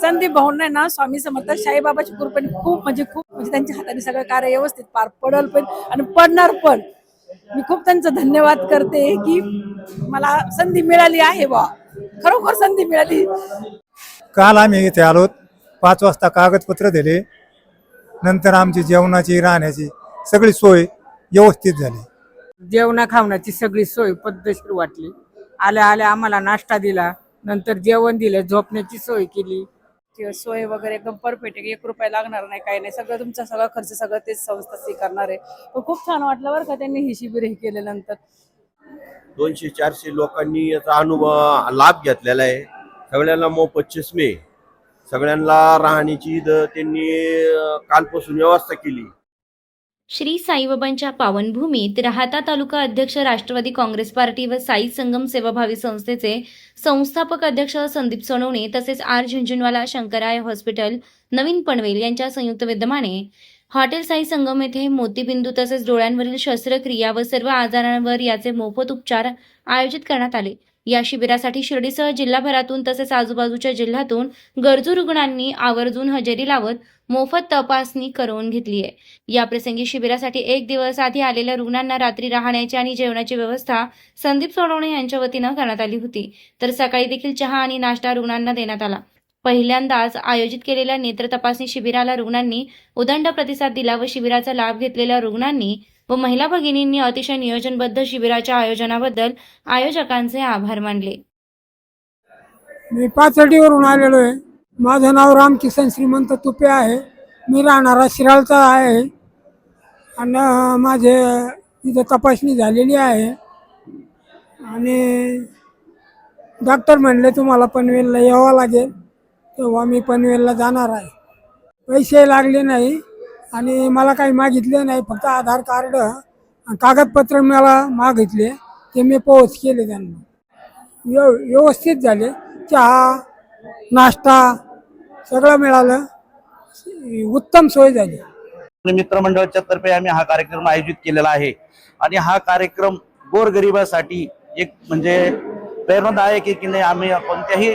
संदीप भाऊंना ना स्वामी समर्थ साईबाबाची कृपेने खूप म्हणजे खूप म्हणजे त्यांच्या हाताने सगळं कार्य व्यवस्थित पार पडल पण आणि पडणार पण. मी खूप त्यांचं धन्यवाद करते की मला संधी मिळाली आहे बा खरोखर संधी मिळाली. काल आम्ही इथे आलो पाच वाजता कागदपत्र दिले नंतर आमची जेवणाची राहण्याची सगळी सोय व्यवस्थित झाली. जेवणा खावण्याची सगळी सोय पद्धतशीर वाटली. आल्या आल्या आम्हाला नाश्ता दिला नंतर जेवण दिलं झोपण्याची सोय केली. सोय वगैरे एकदम परफेक्ट आहे. एक रुपया लागणार नाही काही नाही. सगळं तुमचा सगळा खर्च सगळं तेच संस्था स्वीकारणार आहे. पण खूप छान वाटलं बरं का त्यांनी ही शिबिर हे केल्यानंतर दोनशे चारशे लोकांनी याचा अनुभव लाभ घेतलेला आहे. सगळ्यांना मोफत चष्मे सगळ्यांना राहण्याची त्यांनी कालपासून व्यवस्था केली. श्री साईबाबांच्या पावनभूमीत राहाता तालुका अध्यक्ष राष्ट्रवादी काँग्रेस पार्टी व साई संगम सेवाभावी संस्थेचे संस्थापक अध्यक्ष संदीप सोनवणे तसेच आर झुंझुनवाला शंकराय हॉस्पिटल नवीन पनवेल यांच्या संयुक्त विद्यमाने हॉटेल साई संगम येथे मोतीबिंदू तसेच डोळ्यांवरील शस्त्रक्रिया व सर्व आजारांवर याचे मोफत उपचार आयोजित करण्यात आले. या शिबिरासाठी शिर्डीसह जिल्हाभरातून तसेच आजूबाजूच्या जिल्ह्यातून गरजू रुग्णांनी आवर्जून हजेरी लावत मोफत तपासणी करून घेतली आहे. या प्रसंगी शिबिरासाठी एक दिवस आधी आलेल्या रुग्णांना रात्री राहण्याची आणि जेवणाची व्यवस्था संदीप सोडवणे यांच्या वतीनं करण्यात आली होती. तर सकाळी देखील चहा आणि नाश्ता रुग्णांना देण्यात आला. पहिल्यांदाच आयोजित केलेल्या नेत्र तपासणी शिबिराला रुग्णांनी उदंड प्रतिसाद दिला व शिबिराचा लाभ घेतलेल्या रुग्णांनी व महिला भगिनींनी अतिशय नियोजनबद्ध शिबिराच्या आयोजनाबद्दल आयोजकांचे आभार मानले. मी पाचडीवरून आलेलो आहे. माझं नाव रामकिसन श्रीमंत तुपे आहे. मी राहणारा शिराळचा आहे. आणि माझे इथं तपासणी झालेली आहे. आणि डॉक्टर म्हणले तुम्हाला पनवेलला यावं लागेल. तेव्हा मी पनवेलला जाणार आहे. पैसे लागले नाही आणि मला काही मागितले नाही. फक्त आधार कार्ड कागदपत्र मला मागितले. ते मी पोहोच केले त्यांना. व्यव व्यवस्थित झाले. चहा नाश्ता सगळं मिळालं. उत्तम सोय झाली. मित्रमंडळाच्या तर्फे आम्ही हा कार्यक्रम आयोजित केलेला आहे. आणि हा कार्यक्रम गोरगरिबासाठी एक म्हणजे प्रेरणादायक आहे की नाही आम्ही कोणत्याही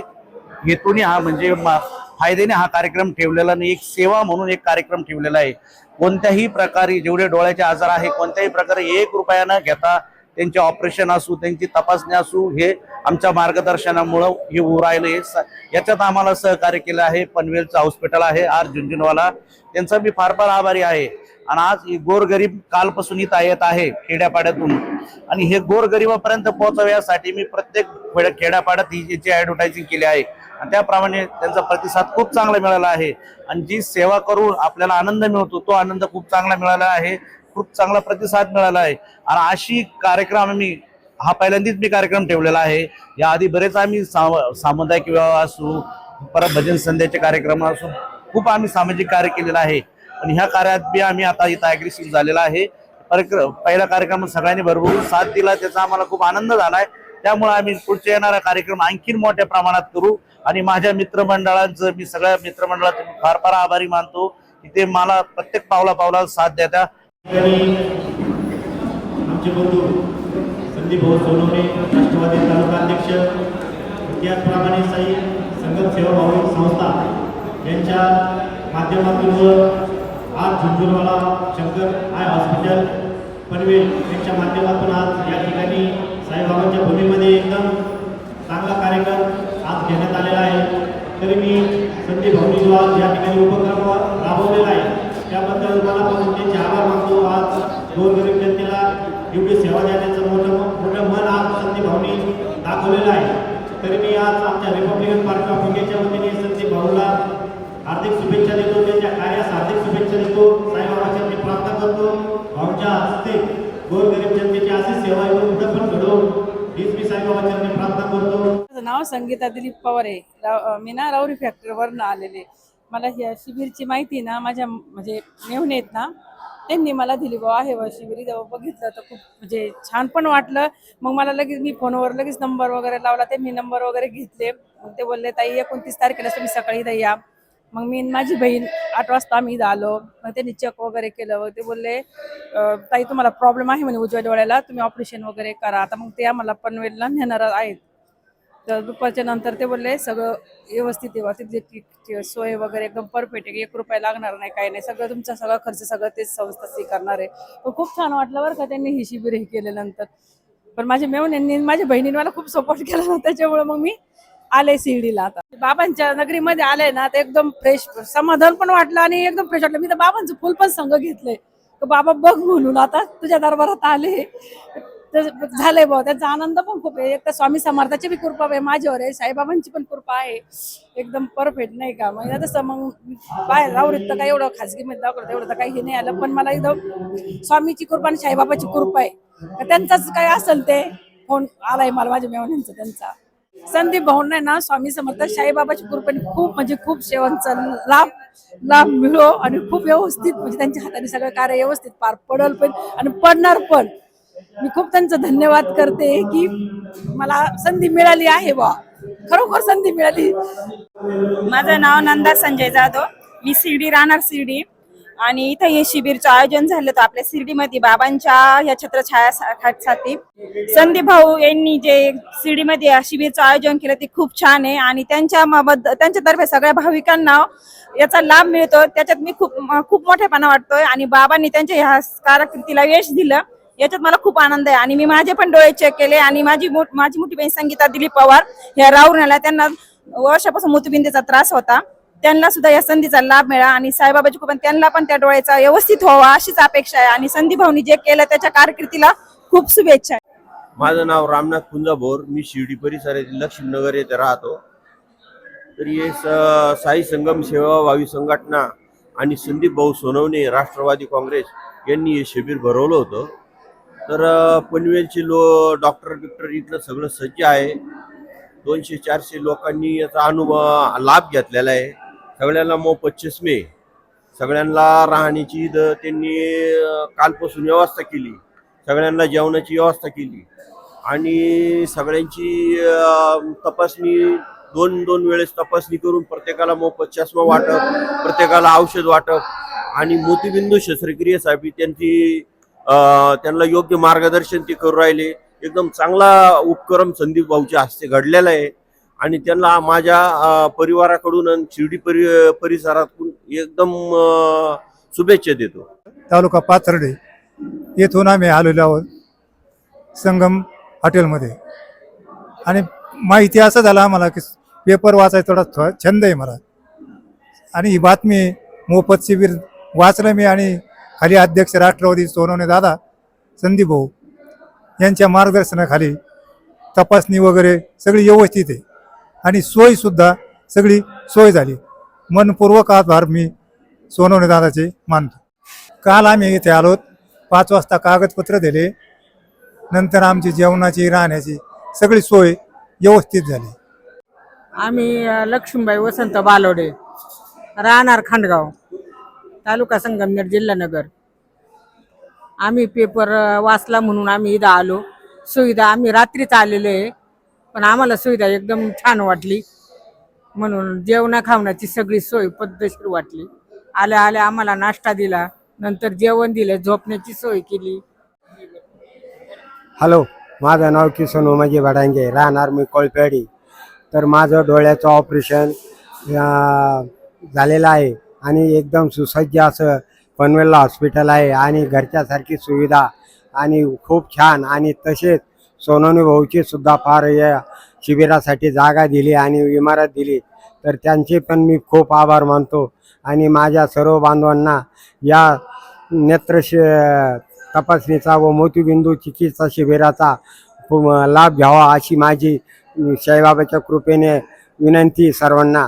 हेतूने हा म्हणजे मा- फायद्याने हा कार्यक्रम ठेवलेला नाही एक सेवा म्हणून एक कार्यक्रम ठेवलेला आहे. कोणत्याही प्रकारे जेवढे डोळ्याचे आजार आहे कोणत्याही प्रकारे एक रुपया न घेता त्यांचे ऑपरेशन असू त्यांची तपासणी असू हे आमच्या मार्गदर्शनामुळं हे होऊ राहिलं हे स- याच्यात आम्हाला सहकार्य केलं आहे. पनवेलचं हॉस्पिटल आहे. आर झुंझुनवाला. त्यांचा मी फार फार आभारी आहे. आणि आज ही गोरगरीब कालपासून इथं येत आहे खेड्यापाड्यातून. आणि हे गोरगरिबापर्यंत पोहोचावे मी प्रत्येक खेड्या- खेड्यापाड्यात ही याची ॲडव्हर्टायझिंग केली आहे. आणि त्याप्रमाणे त्यांचा प्रतिसाद खूप चांगला मिळाला आहे. आणि जी सेवा करून आपल्याला आनंद मिळतो तो आनंद खूप चांगला मिळाला आहे. खूप चांगला प्रतिसाद मिळाला आहे. आणि अशी कार्यक्रम आम्ही हा पहिल्यांदाच मी कार्यक्रम ठेवलेला आहे. याआधी बरेच आम्ही सा सामुदायिक विवाह असू परत भजन संध्याचे कार्यक्रम असू खूप आम्ही सामाजिक कार्य केलेलं आहे. पण ह्या कार्यात बी आम्ही आता इथं अग्रेसिव्ह झालेला आहे. परिक्र- पहिला कार्यक्रम सगळ्यांनी भरभरून साथ दिला त्याचा आम्हाला खूप आनंद झालाय. त्यामुळे आम्ही पुढच्या येणारा कार्यक्रम आणखीन मोठ्या प्रमाणात करू. आणि माझ्या मित्रमंडळांचं मी सगळ्या मित्रमंडळाचं फार फार आभारी मानतो की ते मला प्रत्येक पावला पावला साथ देत्या संदीपभाऊ सोनवणे राष्ट्रवादी तालुका अध्यक्ष त्याचप्रमाणे साई संगत सेवाभावी संस्था यांच्या माध्यमातून व आज झुंझुरवाला शंकर आय हॉस्पिटल पनवेल यांच्या माध्यमातून आज या ठिकाणी साईबाबांच्या भूमीमध्ये एकदम चांगला कार्यक्रम आज घेण्यात आलेला आहे. तरी मी संदीप भाऊनी जो आज या ठिकाणी उपक्रम राबवलेला आहे त्याबद्दल मला पण त्यांचे आभार मानतो. आज दोन जनतेला एवढी सेवा देण्याचं मोठं मोठं मन आज संदीप भाऊनी दाखवलेलं आहे तरी मी आज आमच्या रिपब्लिकन पार्टी ऑफ इंडियाच्या वतीने संदीप भाऊला हार्दिक शुभेच्छा देतो. त्यांच्या कार्यास हार्दिक शुभेच्छा देतो. साईबाबाच्या मी प्रार्थना करतो. भाऊच्या हस्ते गोरगरीब जनतेची अशी सेवा येऊन पण घडवून हीच मी साईबाबाच्या मी प्रार्थना करतो. माझं नाव संगीता दिलीप पवार आहे. मी ना राऊरी फॅक्टरीवरनं आलेले मला ह्या शिबिरची माहिती ना माझ्या म्हणजे नेऊन येत ना त्यांनी मला दिली बाबा आहे शिबिरी शिबिर जेव्हा बघितलं तर खूप म्हणजे छान पण वाटलं. मग मला लगेच मी फोनवर लगेच नंबर वगैरे लावला त्यांनी नंबर वगैरे घेतले. मग ते बोलले ताई एकोणतीस तारखेला तुम्ही सकाळी इथं या. मग मी माझी बहीण आठ वाजता आम्ही इथं आलो. मग त्यांनी चेक वगैरे केलं. मग ते बोलले ताई तुम्हाला प्रॉब्लेम आहे म्हणे उजव्या डोळ्याला. तुम्ही ऑपरेशन वगैरे करा. आता मग ते आम्हाला पनवेलला नेणार आहेत. तर दुपारच्या नंतर ते बोलले सगळं व्यवस्थित आहे बा तिथली सोय वगैरे एकदम परफेक्ट आहे एक रुपया लागणार नाही काही नाही सगळं तुमचा सगळा खर्च सगळं तेच संस्था स्वीकारणार करणार आहे. पण खूप छान वाटलं बरं का त्यांनी ही शिबिर हे केल्यानंतर पण माझ्या मेवण्यांनी माझ्या बहिणीने मला खूप सपोर्ट केला ना त्याच्यामुळे मग मी आले शिर्डीला आता. बाबांच्या नगरीमध्ये आले ना तर एकदम फ्रेश समाधान पण वाटलं आणि एकदम फ्रेश वाटलं. मी तर बाबांचं फुल पण संघ घेतलंय. तर बाबा बघ म्हणून आता तुझ्या दरबारात आले. तर झालंय भाऊ. त्याचा आनंद पण खूप आहे. एक तर स्वामी समर्थाची बी कृपा आहे माझ्यावर आहे. साईबाबांची पण कृपा आहे. एकदम परफेक्ट नाही का? मग तसं मग बाहेर राहून तर काय एवढं खासगी मध्ये दाखवत एवढं तर काही हे नाही आलं. पण मला एकदम स्वामीची कृपा आणि साईबाबाची कृपा आहे. तर त्यांचाच काय असेल ते? फोन आलाय मला माझ्या मेवण्यांचा त्यांचा. संदीप भाऊंना ना स्वामी समर्थ साईबाबाची कृपेने खूप म्हणजे खूप सेवांचा लाभ लाभ मिळो आणि खूप व्यवस्थित म्हणजे त्यांच्या हाताने सगळं कार्य व्यवस्थित पार पडल पण आणि पडणार पण. मी खूप त्यांचं धन्यवाद करते की मला संधी मिळाली आहे बा खरोखर संधी मिळाली. माझं नाव नंदा संजय जाधव. मी शिर्डी राहणार शिर्डी. आणि इथं हे शिबिरचं आयोजन झालं होतं आपल्या शिर्डीमध्ये बाबांच्या या छत्रछायासाठी. संदीप भाऊ यांनी जे शिर्डीमध्ये या शिबिरचं आयोजन केलं ते खूप छान आहे. आणि त्यांच्या त्यांच्यातर्फे सगळ्या भाविकांना याचा लाभ मिळतो. त्याच्यात मी खूप खूप मोठेपणा वाटतोय. आणि बाबांनी त्यांच्या ह्या कारकिर्दीला यश दिलं. याच्यात मला खूप आनंद आहे. आणि मी माझे पण डोळे चेक केले आणि माझी मोठ माझी मोठी बहीण संगीता दिलीप पवार ह्या राहुरण्याला त्यांना वर्षापासून मोतीबिंदीचा त्रास होता. त्यांना सुद्धा या संधीचा लाभ मिळा आणि साईबाबाची कृपा त्यांना पण त्या डोळ्याचा व्यवस्थित व्हावा अशीच अपेक्षा आहे. आणि संधी भाऊनी जे केलं त्याच्या कारकिर्दीला खूप शुभेच्छा आहे. माझं नाव रामनाथ कुंजाभोर. मी शिर्डी परिसरातील लक्ष्मीनगर येथे राहतो. तर हे साई संगम सेवा भावी संघटना आणि संदीप भाऊ सोनवणे राष्ट्रवादी काँग्रेस यांनी हे शिबिर भरवलं होतं. तर पनवेलचे लो डॉक्टर बिक्टर इथलं सगळं सज्ज आहे. दोनशे चारशे लोकांनी याचा अनुभव लाभ घेतलेला आहे. सगळ्यांना मोफत चष्मे सगळ्यांना राहण्याची इथं त्यांनी कालपासून व्यवस्था केली. सगळ्यांना जेवणाची व्यवस्था केली. आणि सगळ्यांची तपासणी दोन दोन वेळेस तपासणी करून प्रत्येकाला मोफत चष्मा वाटप प्रत्येकाला औषध वाटप आणि मोतीबिंदू शस्त्रक्रियेसाठी त्यांची त्यांना योग्य मार्गदर्शन ते करू राहिले. एकदम चांगला उपक्रम संदीप भाऊच्या हस्ते घडलेला आहे. आणि त्यांना माझ्या परिवाराकडून आणि शिर्डी परि परिसरातून एकदम शुभेच्छा देतो. तालुका पाथर्डे येथून आम्ही आलेलो आहोत संगम हॉटेलमध्ये. आणि माहिती असं झालं आम्हाला की पेपर वाचायचा थोडा छंद आहे मला. आणि ही बातमी मोफत शिबिर वाचलं मी आणि खाली अध्यक्ष राष्ट्रवादी सोनवणे दादा संदीप भाऊ यांच्या मार्गदर्शनाखाली तपासणी वगैरे सगळी व्यवस्थित आहे. आणि सोयसुद्धा सगळी सोय झाली. मनपूर्वक आभार मी सोनवणे दादाचे मानतो. काल आम्ही इथे आलो पाच वाजता कागदपत्र दिले. नंतर आमची जेवणाची राहण्याची सगळी सोय व्यवस्थित झाली. आम्ही लक्ष्मीबाई वसंत बालोडे राहणार खांडगाव. तालुका संगमनेर जिल्हा नगर. आम्ही पेपर वाचला म्हणून आम्ही इथं आलो. सुविधा आम्ही रात्रीच आलेलो आहे पण आम्हाला सुविधा एकदम छान वाटली. म्हणून जेवणा खावण्याची सगळी सोय पद्धतशीर वाटली. आल्या आल्या आम्हाला नाश्ता दिला नंतर जेवण दिलं झोपण्याची सोय केली. हॅलो माझं नाव किसन उमाजी भडांगे राहणार मी कोळपेडी. तर माझं डोळ्याचं ऑपरेशन झालेलं आहे. आणि एकदम सुसज्ज असं पनवेलला हॉस्पिटल आहे आणि घरच्यासारखी सुविधा आणि खूप छान आणि तसेच सोनोनी भाऊची सुद्धा फार या शिबिरासाठी जागा दिली आणि इमारत दिली. तर त्यांचे पण मी खूप आभार मानतो आणि माझ्या सर्व बांधवांना या नेत्र तपासणीचा व मोतीबिंदू चिकित्सा शिबिराचा लाभ घ्यावा अशी माझी साईबाबाच्या कृपेने विनंती सर्वांना.